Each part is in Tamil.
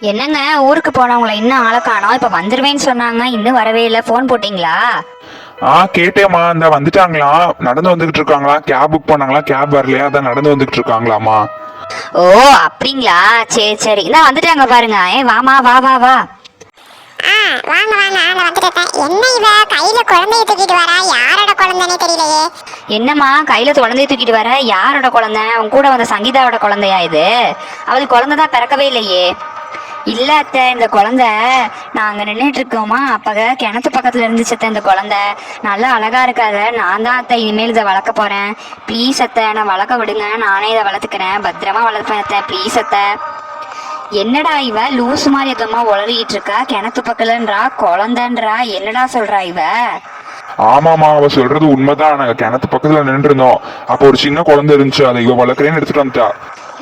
என்னங்க ஊருக்கு போனவங்கள இன்னும் ஆளை காணோம். இப்ப வந்துருவேன்னு சொன்னாங்க இன்னும் வரவே இல்லை. ஃபோன் போட்டிங்களா? ஆ கேட்டேம்மா. இந்த வந்துட்டாங்களாம் நடந்து வந்துகிட்டு இருக்காங்களா? கேப் புக் பண்ணாங்களா? கேப் வரலையா? அதான் நடந்து வந்துகிட்டு இருக்காங்களாமா ஓ அப்படிங்களா? சரி சரி. இதான் வந்துட்டாங்க பாருங்க. ஏ வாமா வா வா வா. ஆ வாங்க வாங்க. ஆள வந்துட்டேன் என்ன இவ? கையில குழந்தைய தூக்கிட்டு வரா? யாரோட குழந்தைனே தெரியலையே. என்னம்மா? கையில குழந்தைய தூக்கிட்டு வர? யாரோட குழந்தை? உன் கூட வந்த சங்கீதாவோட குழந்தையா இது? அவளுக்கு குழந்தை தான் பிறக்கவே இல்லையே. இல்ல அத்தை இந்த குழந்தை நாங்க நின்றுட்டு இருக்கோமா? அப்பக கிணத்து பக்கத்துல இருந்துச்சு அத்தை இந்த குழந்தை. நல்லா அழகா இருக்காத. நான் தான் அத்தை இனிமேல் இதை வளர்க்க போறேன். ப்ளீஸ் அத்தை நான் வளர்க்க விடுங்க. நானே இதை வளர்த்துக்கிறேன். பத்திரமா வளர்ப்பேன் அத்தை. ப்ளீஸ் அத்தை. என்னடா இவ? லூசு மாதிரி எதமா உளறிட்டு இருக்கா? கிணத்து பக்கலன்றா குழந்தைன்றா? என்னடா சொல்றா இவ? ஆமாமா அவ சொல்றது உண்மைதான். நாங்க கிணத்து பக்கத்துல நின்று இருந்தோம் அப்போ ஒரு சின்ன குழந்தை இருந்துச்சு. அதை இவ வளர்க்குறேன்னு எடுத்துட்டு வந்துட்டா.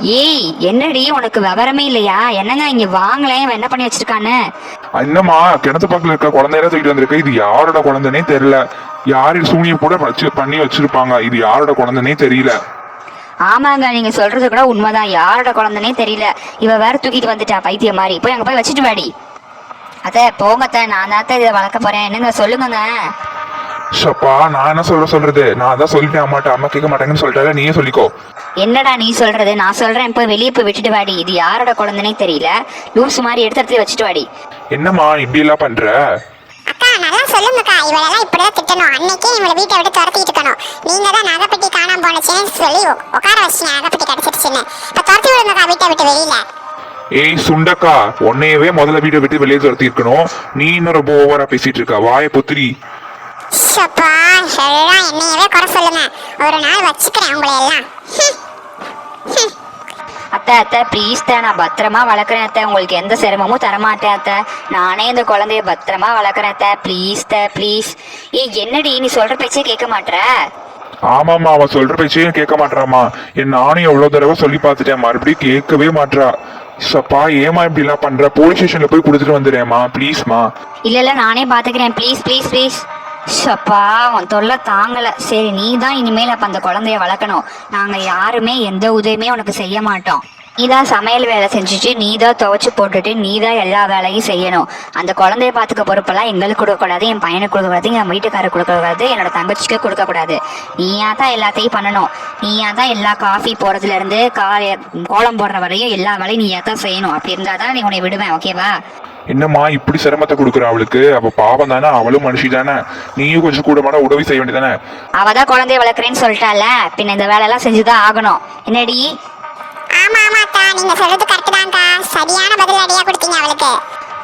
ஏய் என்னடி? உனக்கு விவரமே இல்லையா? என்னங்க இங்க வாங்கலேன் என்ன பண்ணி வச்சிருக்கான்னு? என்னம்மா? கிணத்து பக்கத்துல இருக்க குழந்தையெல்லாம் தூக்கிட்டு வந்திருக்க. இது யாரோட குழந்தைனே தெரியல. யாரு சூனிய கூட வச்சு பண்ணி வச்சிருப்பாங்க. இது யாரோட குழந்தைனே தெரியல. ஆமாங்க நீங்க சொல்றது கூட உண்மைதான். யாரோட குழந்தைனே தெரியல. இவ வேற தூக்கிட்டு வந்துட்டா பைத்தியம் மாதிரி. போய் அங்க போய் வச்சுட்டு வாடி. அத்தை போங்கத்த. நான் தான் இதை வளர்க்க போறேன். என்னங்க? சொல்லுங்கங்க. ஷப்பா நான் என்ன சொல்ற சொல்றது? நான் தான் சொல்லிட்டேன் அம்மாட்ட அம்மா கேட்க மாட்டாங்கன்னு சொல்லிட்டால நீயே சொல்லிக்கோ. என்னடா நீ சொல்றது? நான் சொல்றேன் போய் வெளியே போய் விட்டுட்டு வாடி. இது யாரோட குழந்தைனே தெரியல. லூஸ் மாதிரி எடுத்து எடுத்து வச்சுட்டு வாடி. என்னம்மா இப்படி எல்லாம் பண்ற? அக்கா நல்லா சொல்லுங்கக்கா. இவளெல்லாம் இப்படிதான் திட்டணும். அன்னைக்கே இவளை வீட்டை விட்டு துரத்திட்டு இருக்கணும். நீங்க தான் நகைப்பெட்டி காணாம போனச்சுன்னு சொல்லி உட்கார வச்சீங்க நகைப்பெட்டி கிடைச்சிருச்சுன்னு. இப்ப துரத்தி விடுங்கக்கா வீட்டை விட்டு வெளியில. ஏய் சுண்டக்கா உன்னையவே முதல்ல வீட்டை விட்டு வெளியே துரத்தி இருக்கணும் நீ இன்னும் ரொம்ப ஓவரா பேசிட்டு இருக்க. வாய புத்திரி. சப்பா எல்லாம் என்னையவே குறை சொல்லுங்க. ஒரு நாள் வச்சுக்கிறேன் உங்களை எல்லாம். அத்தை அத்தை ப்ளீஸ் தான் நான் பத்திரமா வளர்க்குறேன் அத்தை. உங்களுக்கு எந்த சிரமமும் தரமாட்டேன் அத்தை. நானே இந்த குழந்தைய பத்திரமா வளர்க்குறேன் அத்தை. ப்ளீஸ் த ப்ளீஸ் ஏய் என்னடி நீ சொல்ற பேச்சே கேட்க மாட்ற? ஆமாம்மா அவன் சொல்ற பேச்சையும் கேட்க மாட்டாமா என் நானும் எவ்வளவு தடவை சொல்லி பார்த்துட்டேன். மறுபடியும் கேட்கவே மாட்றா. சப்பா ஏமா இப்படி எல்லாம் பண்ற போலீஸ் ஸ்டேஷன்ல போய் கொடுத்துட்டு வந்துடுறேம்மா. ப்ளீஸ்மா இல்ல இல்ல நானே பாத்துக்கிறேன். ப்ளீஸ் ப்ளீஸ் ப்ளீஸ் ஷப்பா உன் தொல்லை தாங்கல. சரி நீ தான் இனிமேல் அப்ப அந்த குழந்தைய வளர்க்கணும். நாங்க யாருமே எந்த உதவியுமே உனக்கு செய்ய மாட்டோம். நீ தான் சமையல் வேலை செஞ்சுட்டு நீ தான் துவைச்சு போட்டுட்டு நீ தான் எல்லா வேலையும் செய்யணும். அந்த குழந்தைய பார்த்துக்க பொறுப்பெல்லாம் எங்களுக்கு கொடுக்கக்கூடாது என் பையனுக்கு கொடுக்கக்கூடாது என் வீட்டுக்காரருக்கு கொடுக்கக்கூடாது என்னோட தங்கச்சிக்கு கொடுக்கக்கூடாது. நீயா தான் எல்லாத்தையும் பண்ணணும். நீயா தான் எல்லா காஃபி போடுறதுல இருந்து காலை கோலம் போடுற வரையும் எல்லா வேலையும் நீயா தான் செய்யணும். அப்படி இருந்தா தான் நீ உன்னை விடுவேன் ஓகேவா என்னம்மா இப்படி சிரமத்தை கொடுக்குற அவளுக்கு? அவ பாவம் தானே அவளும் மனுஷி தானே. நீயும் கொஞ்சம் கூடமான உதவி செய்ய வேண்டியதானே அவ தான் குழந்தைய வளர்க்குறேன்னு சொல்லிட்டால பின்ன இந்த வேலையெல்லாம் செஞ்சுதான் ஆகணும். என்னடி? ஆமா நீங்க சொல்றது கரெக்ட் தான்க்கா. சரியான பதில் அடியா கொடுத்தீங்க அவளுக்கு.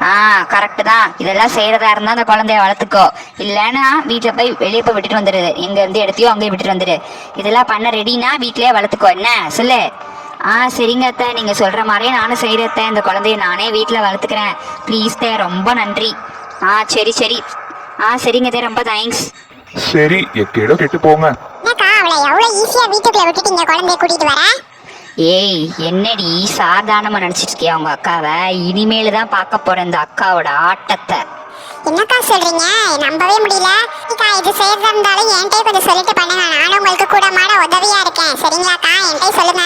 ஆ கரெக்டு தான். இதெல்லாம் செய்யறதா இருந்தா அந்த குழந்தைய வளர்த்துக்கோ. இல்லைன்னா வீட்டில் போய் வெளியே போய் விட்டுட்டு வந்துடு எங்க இருந்து எடுத்தியோ அங்கேயே விட்டுட்டு வந்துடு இதெல்லாம் பண்ண ரெடினா வீட்லயே வளர்த்துக்கோ. என்ன? சொல்லு. ஆ சரிங்க அத்தை. நீங்க சொல்ற மாதிரியே நானும் செய்யறத்த இந்த குழந்தைய நானே வீட்டில் வளர்த்துக்கிறேன். ப்ளீஸ் தே ரொம்ப நன்றி. ஆ சரி சரி. ஆ சரிங்க தே ரொம்ப தேங்க்ஸ் சரி எக்கேடோ கெட்டு போங்க. என்னக்கா அவளை எவ்வளவு ஈஸியா வீட்டுக்குள்ள விட்டுட்டீங்க குழந்தைய கூட்டிட்டு வர? ஏய் என்னடி சாதாரணமா நினைச்சிட்டு இருக்கியா உங்க அக்காவை? இனிமேல் தான் பார்க்க போற இந்த அக்காவோட ஆட்டத்தை. என்னக்கா சொல்றீங்க? நம்பவே முடியல. அக்கா இது செய்யறதா இருந்தாலும் என்கிட்டயே கொஞ்சம் சொல்லிட்டு பண்ணுங்க. நானும் உங்களுக்கு கூட மாட உதவியா இருக்கேன். சரிங்களாக்கா? என்கிட்ட சொல்லுங்க.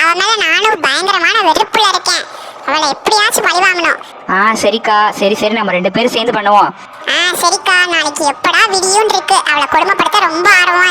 அவ மேல நானும் பயங்கரமான வெறுப்புல இருக்கேன். அவளை எப்படியாச்சும் பழி வாங்கணும். ஆ சரிக்கா. சரி சரி. நம்ம ரெண்டு பேரும் சேர்ந்து பண்ணுவோம். ஆ சரிக்கா. நாளைக்கு எப்படா விடியும் இருக்கு. அவளை கொடுமைப்படுத்த ரொம்ப ஆர்வமா